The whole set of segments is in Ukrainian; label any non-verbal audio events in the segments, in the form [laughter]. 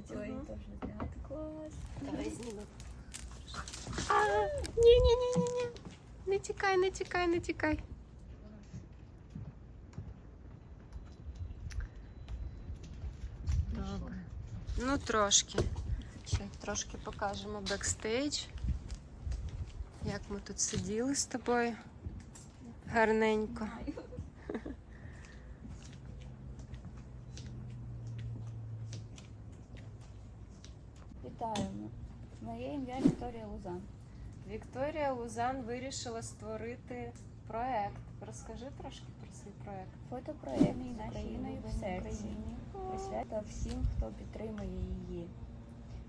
хотіла її теж зняти. Клас. Давай знімемо. Ні, ні, ні, ні, ні. Не тікай, не тікай, не тікай. Добре. Ну, трошки. Ще трошки покажемо бекстейдж. Як ми тут сиділи з тобою. Гарненько. Вирішила створити проект. Розкажи трошки про свій проект. Фотопроєкт з Україною в серці. Присвята всім, хто підтримує її.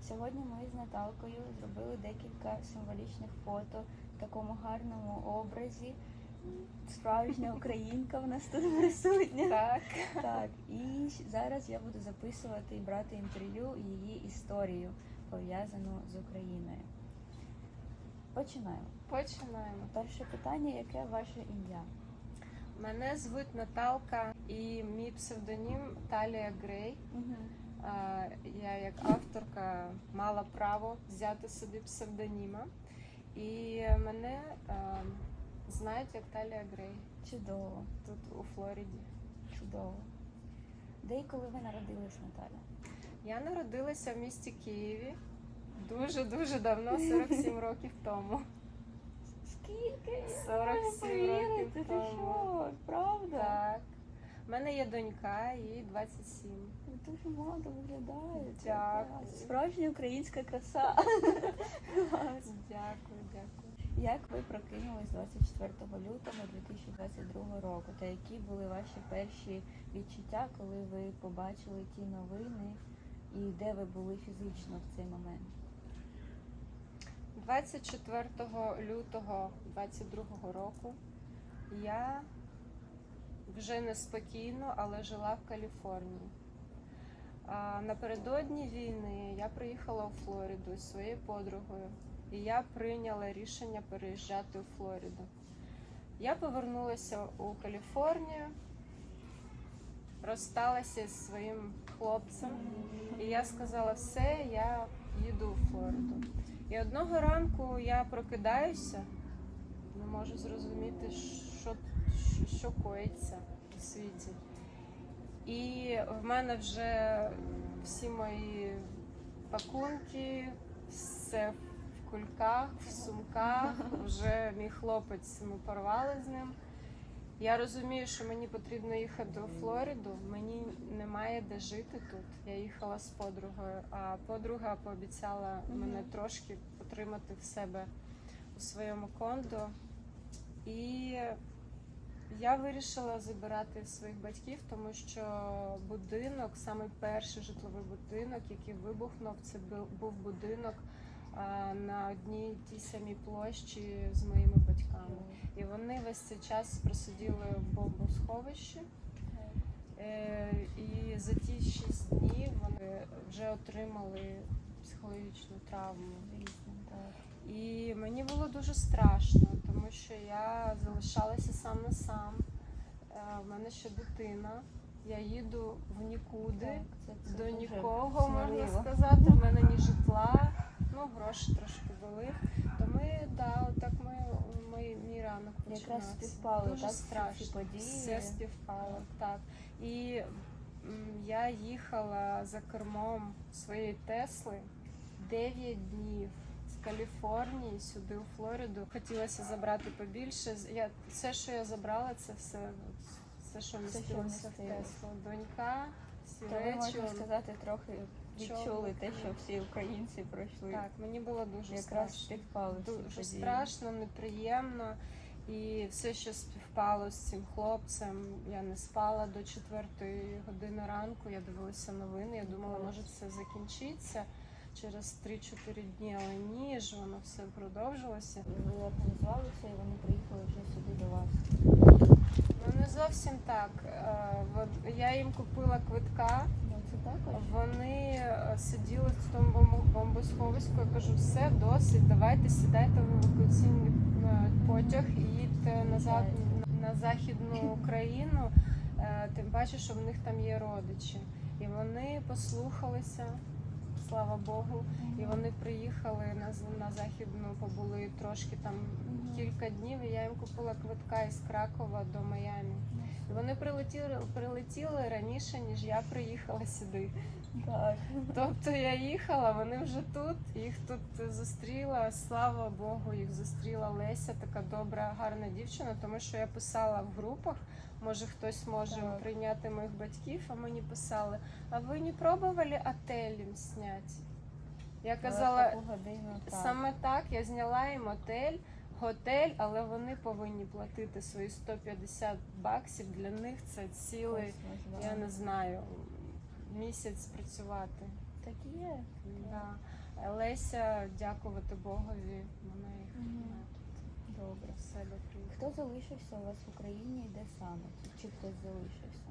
Сьогодні ми з Наталкою зробили декілька символічних фото в такому гарному образі. Справжня [laughs] українка в нас тут присутня. Так. Так, і зараз я буду записувати і брати інтерв'ю її історію, пов'язану з Україною. Починаємо. Починаємо. Перше питання: яке ваше ім'я? Мене звуть Наталка і мій псевдонім Талія Грей. А, Я як авторка мала право взяти собі псевдоніма. І мене знають як Талія Грей Чудово, тут у Флориді. чудово. Де і коли ви народились, Наталя? Я народилася в місті Києві дуже-дуже давно, 47 років тому. Скільки? 47 Не років ти тому. що? Правда? Так. У мене є донька, їй 27. Ви дуже молодо виглядаєте. Дякую. Справжня українська краса. [laughs] Дякую, дякую. Як ви прокинулись 24 лютого 2022 року? Та які були ваші перші відчуття, коли ви побачили ті новини і де ви були фізично в цей момент? 24 лютого 22 року я вже неспокійно, але жила в Каліфорнії. Напередодні війни я приїхала у Флориду зі своєю подругою, і я прийняла рішення переїжджати у Флориду. Я повернулася у Каліфорнію, розсталася зі своїм хлопцем, і я сказала, все, я їду у Флориду. І одного ранку я прокидаюся, не можу зрозуміти, що, що, коїться у світі. І в мене вже всі мої пакунки, все в кульках, в сумках. Вже мій хлопець ми порвали з ним. Я розумію, що мені потрібно їхати у Флориду. Мені немає де жити тут. Я їхала з подругою, а подруга пообіцяла мене трошки потримати в себе у своєму кондо. І я вирішила забирати своїх батьків, тому що будинок, саме перший житловий будинок, який вибухнув, це був будинок на одній тій самій площі з моїми батьками. І вони весь цей час просиділи в бомбосховищі. Е, І за ті шість днів вони вже отримали психологічну травму. І мені було дуже страшно, тому що я залишалася сам на сам. Е, В мене ще дитина. Я їду в нікуди, Так, це- це до нікого можна сміливо. сказати. В мене ні житла, ну гроші трошки були. То ми, да, отак ми, ми мій ранок Якраз починався. співпали, Дуже так, всі ці події. Все співпало, так. І м, я їхала за кермом своєї Тесли 9 днів з Каліфорнії сюди у Флориду. Хотілося забрати побільше. Я, все, що я забрала, це все, все що Все, що вмістилося в. Теслу. Донька, всі То ви речі. можна сказати, трохи відчули те, що всі українці пройшли. Так, мені було дуже Якраз страшно. співпали всі Дуже події. страшно, неприємно. І все, що співпало з цим хлопцем, я не спала до четвертої години ранку. Я дивилася новини. Я думала, може це закінчиться через 3-4 дні, але ні, ж воно все продовжилося. Ви організувалися і вони приїхали вже сюди до вас. Ну не зовсім так. Е, Я їм купила квитка. Ну. Вони е, сиділи в тому бомбо- бомбосховиську. Я кажу, все, досить, давайте сідайте в евакуаційний е, потяг і їдьте назад на західну Україну. Тим паче, що в них там є родичі. І вони послухалися слава Богу. І вони приїхали на, на західну, побули трошки там кілька днів. І я їм купила квитка із Кракова до Майамі. Вони прилетіли, прилетіли раніше, ніж я приїхала сюди. Так. Тобто я їхала, вони вже тут, їх тут зустріла. Слава Богу, їх зустріла Леся, така добра, гарна дівчина, тому що я писала в групах. Може, хтось може Так. прийняти моїх батьків, а мені писали, а ви не пробували отель їм зняти? Я казала, годину, так. саме так, я зняла їм отель, готель, але вони повинні платити свої 150 баксів. Для них це цілий, я не знаю, місяць працювати. Так і є. Да. Леся, дякувати Богові, вона їх Мгм. вона тут Добре. до себе. Хто залишився у вас в Україні і де саме? Чи хтось залишився?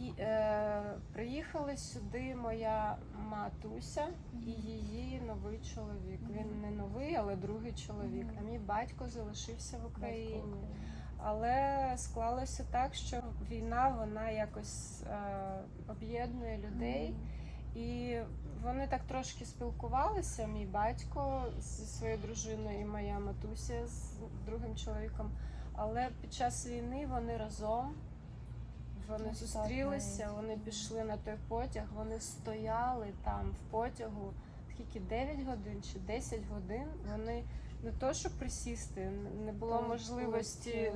І, е, приїхали сюди моя матуся і її новий чоловік. Він не новий, але другий чоловік. А мій батько залишився в Україні. Але склалося так, що війна вона якось е, об'єднує людей. І вони так трошки спілкувалися, мій батько зі своєю дружиною і моя матуся з другим чоловіком. Але під час війни вони разом. Вони зустрілися, вони пішли на той потяг, вони стояли там в потягу скільки 9 годин чи 10 годин. Вони не то, щоб присісти, не було Та, можливості.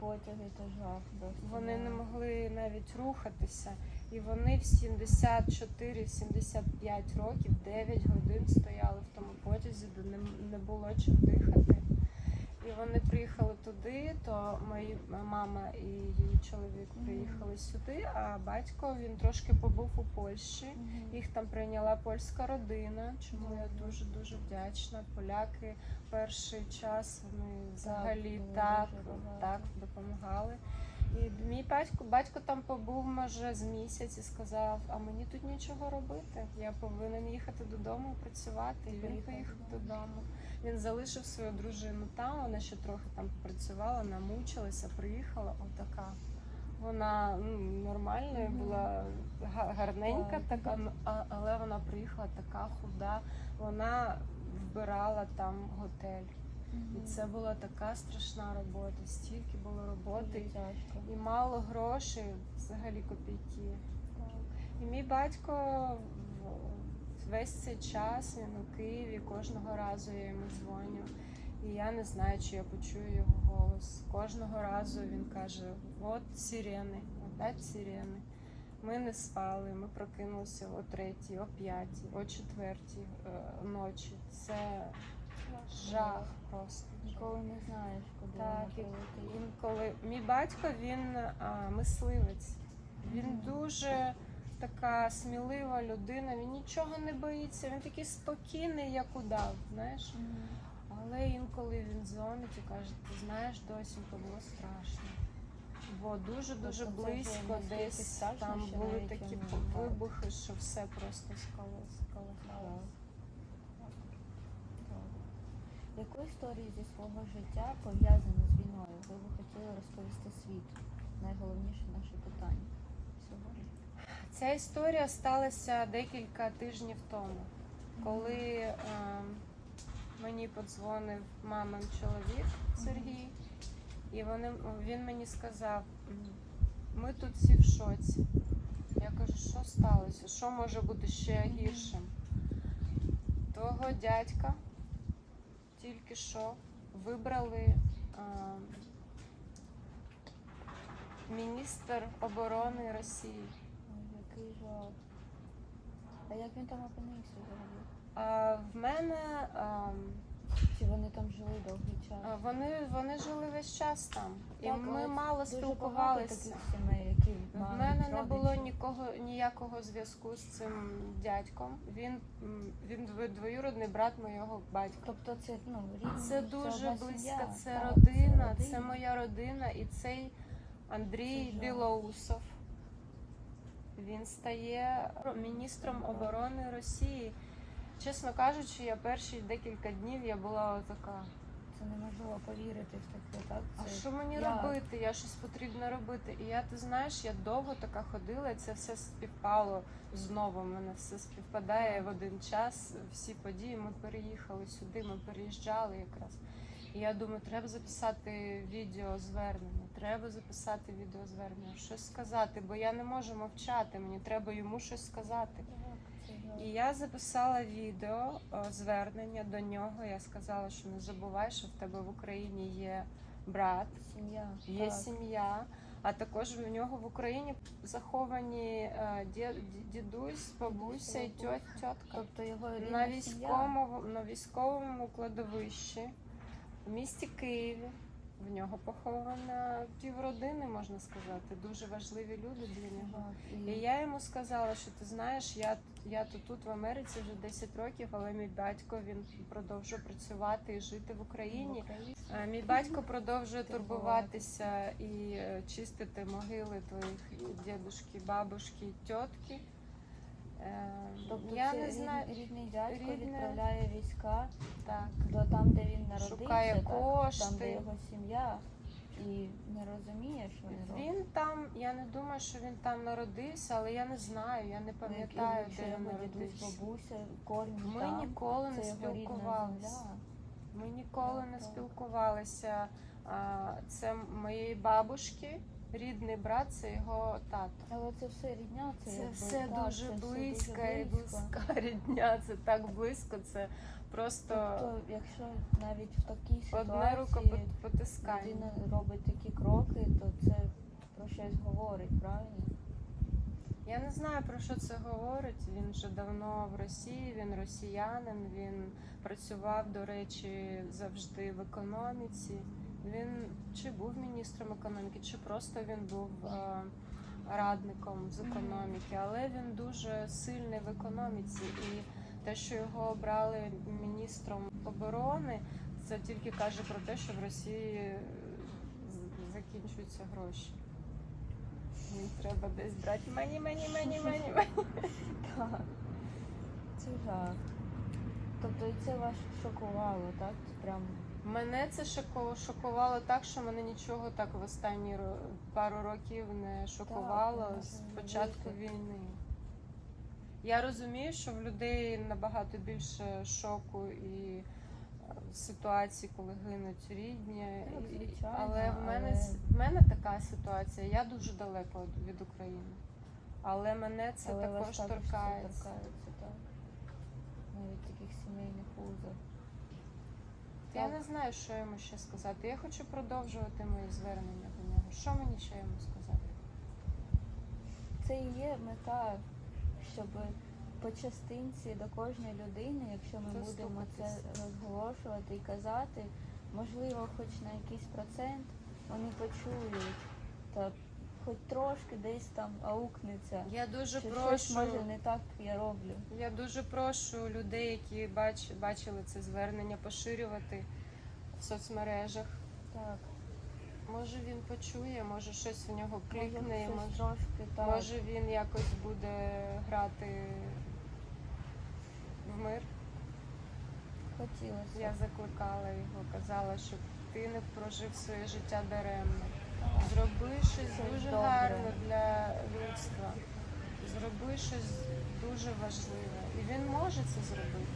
потяги, то жах. вони не могли навіть рухатися. І вони в 74-75 років 9 годин стояли в тому потязі, де не було чим дихати. І вони приїхали туди, то мої мама і її чоловік приїхали сюди, а батько він трошки побув у Польщі. Їх там прийняла польська родина, чому я дуже дуже вдячна. Поляки перший час вони взагалі так, так, так допомагали. І мій батько, батько там побув може з місяць і сказав: а мені тут нічого робити. Я повинен їхати додому працювати. І він Поїхав додому. Він залишив свою дружину там. Вона ще трохи там працювала, намучилася, приїхала. Отака. Вона ну, нормальною була гарненька Так. така, але вона приїхала така худа. Вона вбирала там готель. І це була така страшна робота. Стільки було роботи і мало грошей, взагалі копійки. І мій батько весь цей час він у Києві, кожного разу я йому дзвоню. І я не знаю, чи я почую його голос. Кожного разу він каже: от сирени, опять сирени. Ми не спали, ми прокинулися о третій, о п'ятій, о четвертій е, ночі. Це жах просто. Ніколи не знаєш, куди Так, вона і інколи мій батько він а, мисливець. Він дуже така смілива людина. Він нічого не боїться. Він такий спокійний, як удав, знаєш. Мгм. Але інколи він дзвонить і каже: ти знаєш, досінько було страшно. Бо дуже дуже Тобто це вже близько десь страшно, там що були навіть такі вибухи, що все просто скало- сколихало. Добре. Яку історію зі свого життя пов'язану з війною ви б хотіли розповісти світу? Найголовніше наше питання сьогодні. Ця історія сталася декілька тижнів тому, коли е, мені подзвонив мамин чоловік Сергій, і вони, він мені сказав: ми тут всі в шоці. Я кажу, що сталося? Що може бути ще гіршим? Того дядька тільки що вибрали е, міністр оборони Росії. Який жах. А як він там опинився взагалі? А, в мене ем, Чи вони там жили довгий час? вони, вони жили весь час там, і Так, ми але мало Дуже багато спілкувалися. таких сімей, які В мають мене не було родичів. нікого ніякого зв'язку з цим дядьком. Він м, він дво- двоюродний брат моєго батька. Тобто це ну рідні, Це дуже одна близько. сім'я. Це Так, родина, це моя родина, і цей Андрій Це жах. Білоусов. Він стає міністром оборони Росії. Чесно кажучи, я перші декілька днів я була отака. Це неможливо повірити в таке, так? А що мені я- робити? Я щось потрібно робити. І я, ти знаєш, я довго така ходила, і це все співпало знову. У мене все співпадає в один час. Всі події. Ми переїхали сюди, ми переїжджали якраз. І я думаю, треба записати відео звернення. Треба записати відео звернення, щось сказати, бо я не можу мовчати. Мені треба йому щось сказати. І я записала відео звернення до нього. Я сказала, що не забувай, що в тебе в Україні є брат, Сім'я. є так. сім'я. А також в нього в Україні заховані е, дідусь, бабуся і тьотка. Тобто його На військовому, на військовому кладовищі в місті Києві. В нього похована півродини, можна сказати. Дуже важливі люди для нього. І я йому сказала, що ти знаєш, я, я то тут в Америці вже 10 років, але мій батько він продовжує працювати і жити в Україні. Е, Мій батько продовжує турбуватися і е, чистити могили твоїх дідушки, бабушки, тьотки. Е, Тобто я це не знаю, рідний дядько рідне- відправляє війська так. до там, де він народився, Шукає так, там, кошти. де його сім'я, і не розуміє, що він робить. Він там, я не думаю, що він там народився, але я не знаю, я не Ну, пам'ятаю, якщо де він його дідусь, народився. бабуся, корінь Ми там, ніколи не це його рідна спілкувалися. земля. Ми ніколи Так, не так. спілкувалися. А, Це моєї бабушки, рідний брат, це його тато. Але це все рідня, це, Це все так, дуже це все близька дуже і близька [laughs] рідня. Це так близько. Це просто Тобто, якщо навіть в такій ситуації рукопотискання. людина робить такі кроки, то це про щось говорить, правильно? Я не знаю про що це говорить. Він вже давно в Росії, він росіянин, він працював, до речі, завжди в економіці. Він чи був міністром економіки, чи просто він був е, радником з економіки, але він дуже сильний в економіці. І те, що його обрали міністром оборони, це тільки каже про те, що в Росії е, закінчуються гроші. Їм треба десь брати мені, мені, мені, мені, мені. [laughs] Так. Це жах. Тобто це вас шокувало, так? Прям Мене це шокувало так, що мене нічого так в останні пару років не шокувало Так, з початку війни. Я розумію, що в людей набагато більше шоку і е, ситуацій, коли гинуть рідні. Так, звичайно, але в мене, але- в мене така ситуація. Я дуже далеко від- України. Але мене це але також торкається. торкається, так. Навіть таких сімейних. Я не знаю, що йому ще сказати. Я хочу продовжувати мої звернення до нього. Що мені ще йому сказати? Це і є мета, щоб по частинці до кожної людини, якщо ми будемо це розголошувати і казати, можливо, хоч на якийсь процент вони почують, та хоч трошки десь там аукнеться. Я дуже Що щось може не так я роблю. Я дуже прошу людей, які бач, бачили це звернення, поширювати в соцмережах. Так, Може він почує, може щось в нього може, клікне, щось може, трошки так. може він якось буде грати в мир. Хотілося. Я закликала його, казала, щоб ти не прожив своє життя даремно. Зроби щось дуже добре. гарне для людства. Зроби щось дуже важливе. І він може це зробити.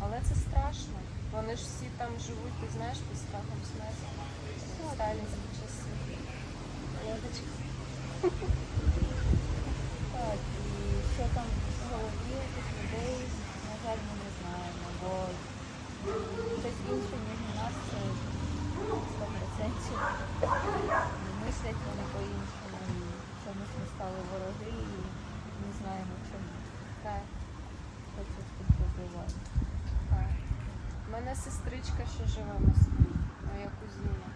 Але це страшно. Вони ж всі там живуть, ти знаєш, під страхом смерті. Сталінські часи. [laughs] Так, і що там в голові тих людей, на жаль, ми не знаємо, бо щось інше, ніж у нас, 100%. Мислять вони по-іншому, чомусь ми стали вороги і не знаємо чому. Так, Хто тут так. У мене сестричка ще живе в Москві, моя кузіна.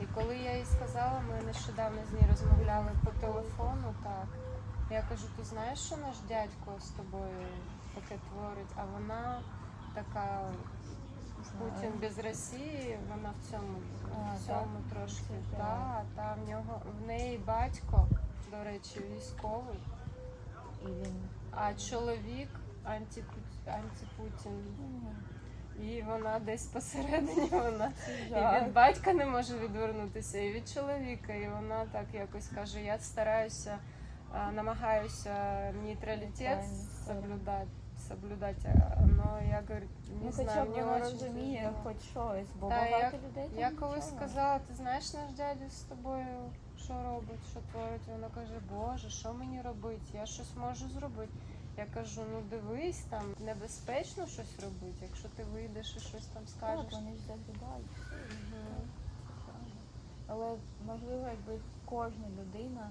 І коли я їй сказала, ми нещодавно з нею розмовляли по телефону, так. Я кажу, ти знаєш, що наш дядько з тобою таке творить, а вона така Путін без Росії, вона в цьому, А, в цьому трошки. Це Та, та, в нього в неї батько, до речі, військовий, І він а чоловік антипу- антипутін. І вона десь посередині [laughs] вона і від батька не може відвернутися, і від чоловіка. І вона так якось каже: я стараюся, намагаюся нейтралітет соблюдати. Соблюдати, але я говорю, не Ну, знаю, вона розуміє хоч щось, бо Та, багато людей там Я колись сказала, ти знаєш наш дядя з тобою, що робить, що творить. Вона каже, Боже, що мені робити? Я щось можу зробити. Я кажу, ну дивись, там небезпечно щось робити, якщо ти вийдеш і щось там Так, скажеш. вони ж Мгм. правильно. Але можливо, якби кожна людина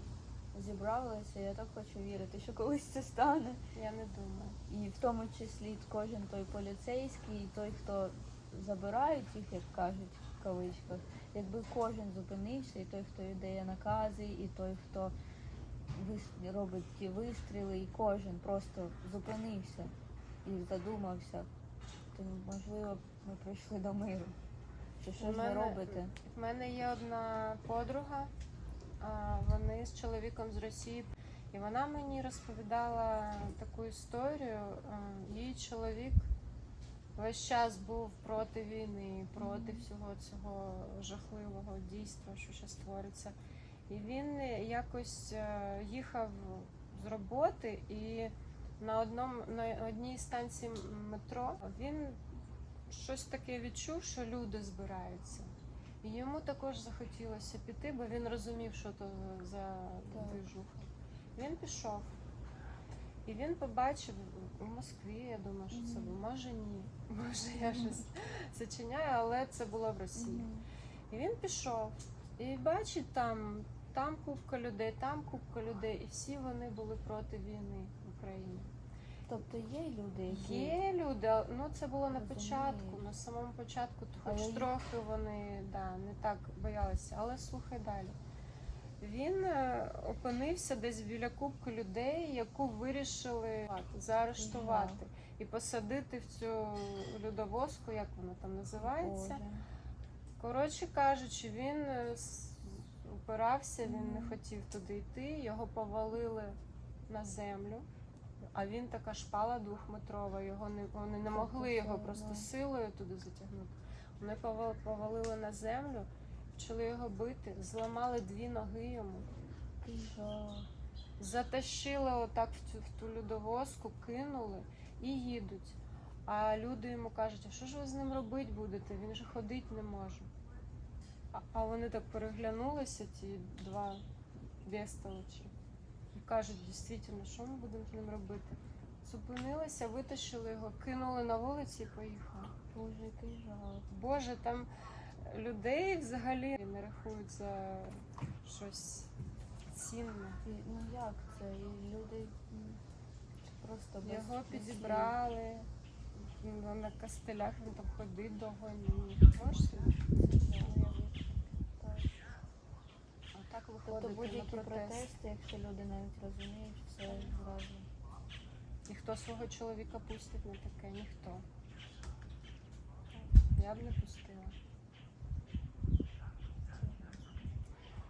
зібралася, я так хочу вірити, що колись це стане. Я не думаю. І в тому числі кожен той поліцейський, і той, хто забирають їх, як кажуть в кавичках, якби кожен зупинився, і той, хто віддає накази, і той, хто робить ті вистріли, і кожен просто зупинився і задумався, то можливо ми прийшли до миру. Чи що ж ви робите? В мене є одна подруга, вони з чоловіком з Росії, і вона мені розповідала таку історію. Її чоловік весь час був проти війни, проти всього цього жахливого дійства, що зараз твориться. І він якось е, їхав з роботи і на одному на одній станції метро він щось таке відчув, що люди збираються. І йому також захотілося піти, бо він розумів, що то за движуха. Він пішов. І він побачив у Москві, я думаю, що це було. Може ні. [laughs] Може, я щось зачиняю, але це було в Росії. І він пішов. І бачить там, там купка людей, там купка людей, і всі вони були проти війни в Україні. Тобто є люди, які Є люди, ну це було на початку, на самому початку, то хоч Але трохи вони да, не так боялися, але слухай далі. Він е, опинився десь біля кубки людей, яку вирішили заарештувати і посадити в цю людовозку, як вона там називається. Коротше кажучи, він е, упирався, він не хотів туди йти, його повалили на землю. А він така шпала двохметрова, його не вони не могли його просто силою туди затягнути. Вони повалили на землю, почали його бити, зламали дві ноги йому, затащили отак в цю в ту людовозку, кинули і їдуть. А люди йому кажуть, а що ж ви з ним робити будете? Він же ходити не може. А, а вони так переглянулися, ті два бестолочі, кажуть, дійсно, що ми будемо з ним робити? Зупинилися, витащили його, кинули на вулиці і поїхали. Боже, який жах. Боже, там людей взагалі не рахують за щось цінне. Ну як це? І люди просто без Його підібрали на костелях, він там ходить довго. Ні. Можеш собі слів. Це жах. уявити? Так. Так Тобто будь-які на протест. протести, якщо люди навіть розуміють, все зразу. І хто свого чоловіка пустить на таке? Ніхто. Я б не пустила.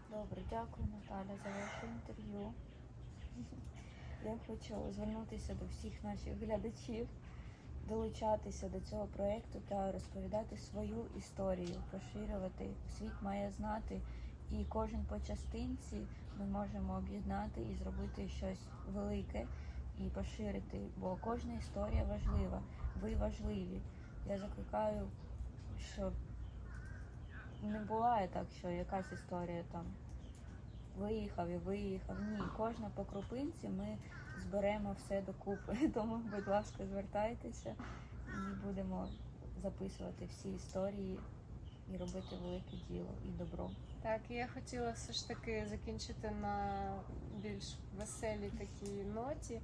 Добре, дякую, Наталя, за ваше інтерв'ю. [laughs] Я хочу звернутися до всіх наших глядачів, долучатися до цього проєкту та розповідати свою історію, поширювати. Світ має знати, і кожен по частинці ми можемо об'єднати і зробити щось велике і поширити, бо кожна історія важлива. Ви важливі. Я закликаю, щоб не буває так, що якась історія там виїхав і виїхав. Ні, кожна по крупинці ми зберемо все докупи. [laughs] Тому, будь ласка, звертайтеся і будемо записувати всі історії і робити велике діло і добро. Так, я хотіла все ж таки закінчити на більш веселій такій ноті,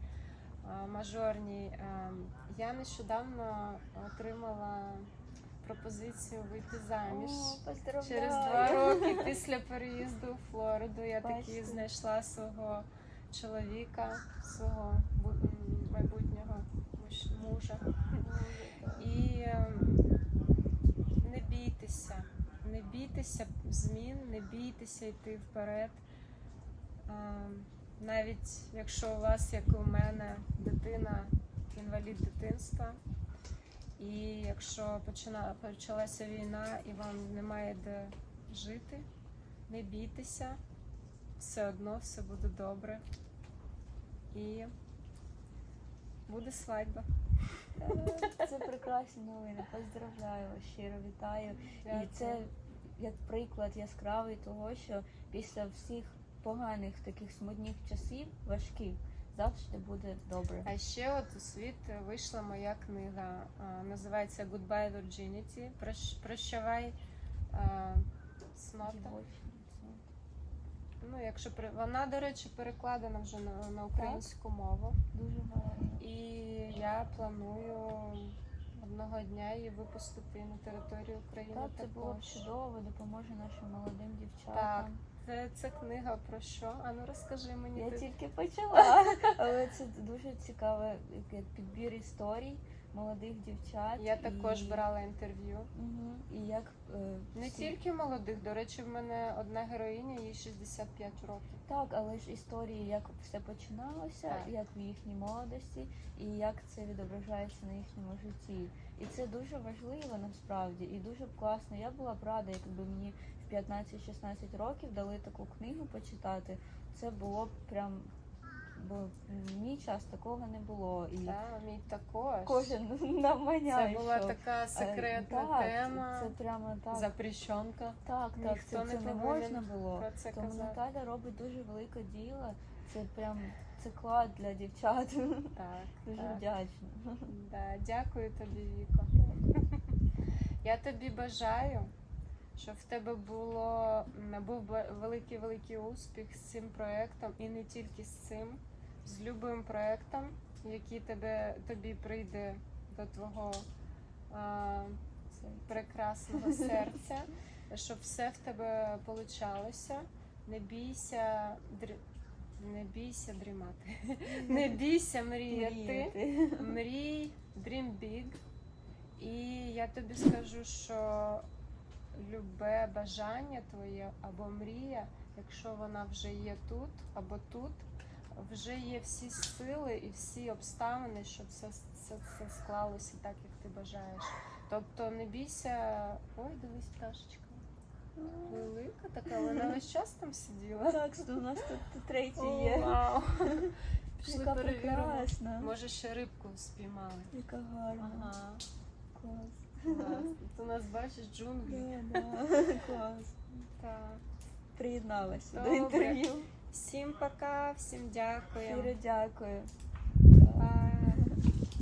мажорній. Я нещодавно отримала пропозицію вийти заміж. поздравляю! Через два роки після переїзду у Флориду я таки знайшла свого чоловіка, свого майбутнього мужа. І ем, не бійтеся, не бійтеся змін, не бійтеся йти вперед. Навіть якщо у вас, як і у мене, дитина інвалід дитинства, І якщо почина, почалася війна і вам немає де жити, не бійтеся, все одно все буде добре. І буде свадьба. Це прекрасні новини. Поздравляю вас, щиро вітаю. І це як приклад яскравий того, що після всіх поганих таких смутних часів, важких, завжди буде добре. А ще от у світ вийшла моя книга. Називається Goodbye Virginity. Прощавай цнота. Ну, якщо при- вона, до речі, перекладена вже на, на українську мову. Дуже гарно. І я планую одного дня її випустити на територію України. Так, це було б чудово, допоможе нашим молодим дівчатам. Так. Це, це книга про що? А ну розкажи мені. Я ти- тільки [laughs] почала, але це дуже цікавий як підбір історій молодих дівчат. Я також брала інтерв'ю. Угу. І як е, Не всі- тільки молодих, до речі, в мене одна героїня, їй 65 років. Так, але ж історії, як все починалося, Так. як в їхній молодості, і як це відображається на їхньому житті. І це дуже важливо насправді, і дуже класно. Я була б рада, якби мені в 15-16 років дали таку книгу почитати. Це було б прям. Бо в мій час такого не було. І Та, мій також. кожен [laughs] наманяє. Це була що, така е, секретна так, тема. Це прямо так. Запрещенка. Так, так, Ніхто це, не це не можна було. Про це Тому казати. Наталя робить дуже велике діло. Це прям це клад для дівчат. Так, [laughs] Дуже так. вдячна. Да, дякую тобі, Віко. Я тобі бажаю, щоб в тебе було був великий великий успіх з цим проєктом, і не тільки з цим, з любим проєктом, який тебе тобі прийде до твого а, прекрасного [laughs] серця, щоб все в тебе получалося. Не бійся дрі... не бійся дрімати. [laughs] Не бійся мріяти. мріяти. Мрій, dream big. І я тобі скажу, що любе бажання твоє або мрія, якщо вона вже є тут або тут, вже є всі сили і всі обставини, щоб це, це, це склалося так, як ти бажаєш. Тобто не бійся. Ой, дивись, пташечка. Велика така, вона весь час там сиділа. [laughs] Так, у нас тут третій є. вау. Пішли Яка перевіримо. прекрасна. Може, ще рибку спіймали. Яка гарна. Ага. Клас. У нас бачиш джунглі. Да. [laughs] Клас. Так. Приєдналася до інтерв'ю. Всім пока, всім дякую. Щиро дякую.